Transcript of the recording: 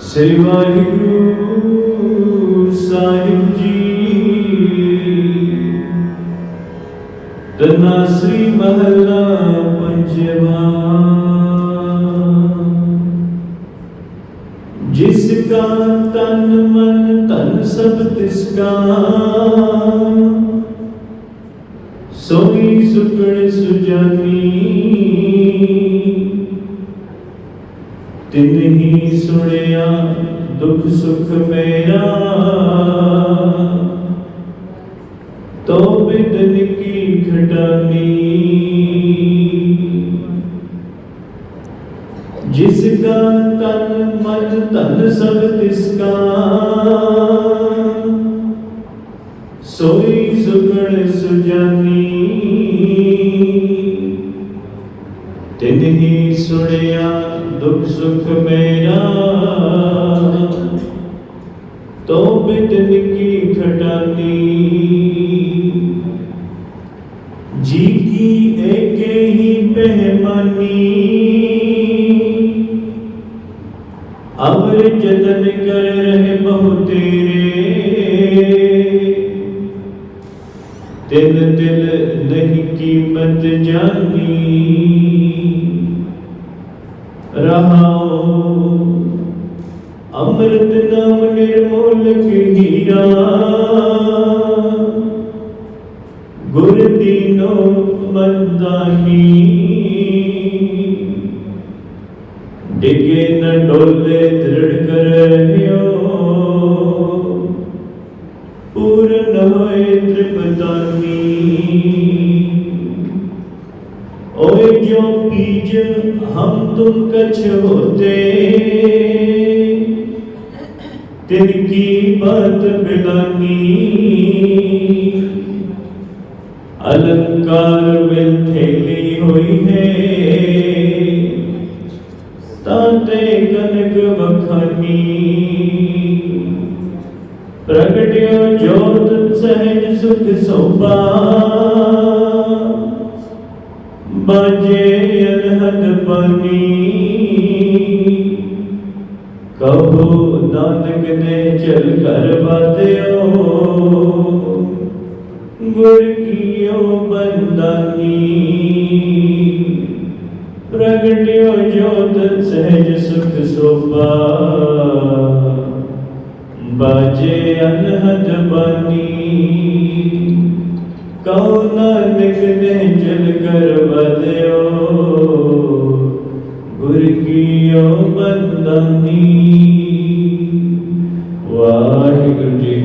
ਸ੍ਰੀ ਵਾਹਿਗੁਰੂ ਸਾਹਿਬ ਜੀ। ਤਨਾ ਸ੍ਰੀ ਮਹਲਾ ਪੰਜਵਾ। ਜਿਸ ਕਾ ਤਨ ਮਨ ਧਨ ਸਭ ਤਿਸ ਕਾ। ਤਿਨ ਹੀ ਸੁਣਿਆ, ਦੁੱਖ ਸੁਖ ਮੇਰਾ। ਤੋ ਬਿਦਨ ਕੀ ਖਟਾਨੀ। ਜਿਸ ਕਾ ਤਨ ਮਨ, ਧਨ ਸਭ ਤਿਸ ਕਾ ਸੋਈ ਸੁਗਣ ਸੁਜਾਨੀ। ਤਿਨ ਹੀ ਸੁਣਿਆ ਦੁਖ ਸੁਖ ਮੇਰਾ ਤੋ ਬਿਦਨ ਕੀ ਖਟਾਨੀ ਜੀ ਕੀ ਏਕੇ ਹੀ ਪਹਿਮਾਨੀ ਅਵਰ ਜਤਨ ਕਰ ਰਹੇ ਬਹੁ ਤੇਰੇ ਤਿਲ ਤਿਲ ਨਹੀਂ ਕੀਮਤ ਜਾਨੀ ਰਹਾਉ ਅੰਮ੍ਰਿਤ ਨਾਮ ਨਿਰਮੋਲ ਹੀਰਾ ਗੁਰ ਦੀਨੋ ਮੰਦਾਨੀ। ਡਿਗੇ ਨ ਡੋਲੇ ਦ੍ਰਿੜ ਕਰਿਓ ਪੂਰਨ ਹੋਏ ਤ੍ਰਿਪਤਾਨੀ। ਓਏ ਜੋ ਪੀਜ तुम कछ होते तिनकी बात बिलानी अलंकार में थैली हुई है ताते कनक बखानी प्रगट्यो जोत सहज सुख सोपा ਬਾਜੇ ਨੇ ਚਲ ਕਰ ਬਾਦਿਓ ਗੁਰ ਕੀਓ ਬੰਦਾਨੀ ਪ੍ਰਗਟਿਓ ਜੋਤ ਸਹਿਜ ਸੁਖ ਸੋਭਾ ਬਾਜੇ ਅਨਹਦ ਬਾਨੀ ਕਉ ਨਾਨਕ ਨੇ ਜਲ ਕਰ ਬਦਿਓ ਗੁਰ ਕੀਓ ਬੰਦਨੀ